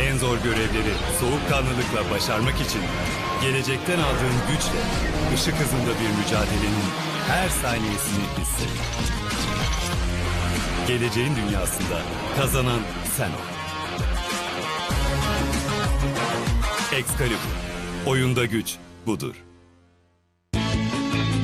En zor görevleri soğukkanlılıkla başarmak için gelecekten aldığın güçle ışık hızında bir mücadelenin her saniyesini hisset. Geleceğin dünyasında kazanan sen ol. Excalibur. Oyunda güç budur.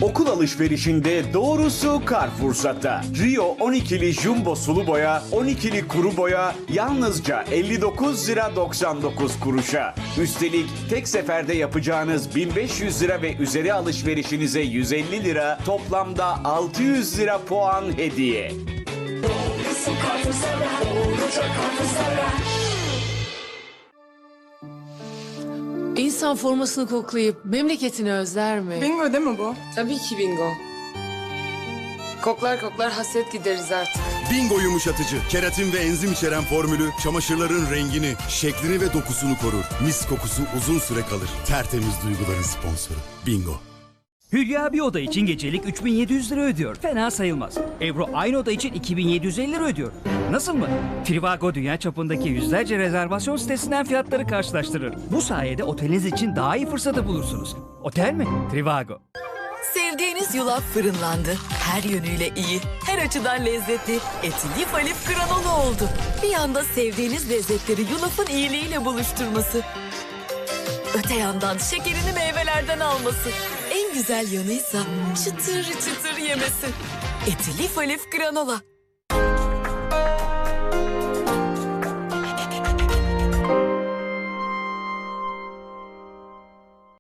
Okul alışverişinde doğrusu Carrefour'sata. Rio 12'li jumbo sulu boya, 12'li kuru boya yalnızca 59 lira 99 kuruşa. Üstelik tek seferde yapacağınız 1500 lira ve üzeri alışverişinize 150 lira, toplamda 600 lira puan hediye. İnsan formasını koklayıp memleketini özler mi? Bingo değil mi bu? Tabii ki bingo. Koklar koklar hasret gideriz artık. Bingo yumuşatıcı, keratin ve enzim içeren formülü çamaşırların rengini, şeklini ve dokusunu korur. Mis kokusu uzun süre kalır. Tertemiz duyguların sponsoru. Bingo. Hülya bir oda için gecelik 3700 lira ödüyor. Fena sayılmaz. Ebru aynı oda için 2750 lira ödüyor. Nasıl mı? Trivago dünya çapındaki yüzlerce rezervasyon sitesinden fiyatları karşılaştırır. Bu sayede oteliniz için daha iyi fırsatı bulursunuz. Otel mi? Trivago. Sevdiğiniz yulaf fırınlandı. Her yönüyle iyi, her açıdan lezzetli. Eti lif alif granola oldu. Bir yanda sevdiğiniz lezzetleri yulafın iyiliğiyle buluşturması. Öte yandan şekerini meyvelerden alması. En güzel yanıysa çıtır çıtır yemesi. Eti lif alif granola.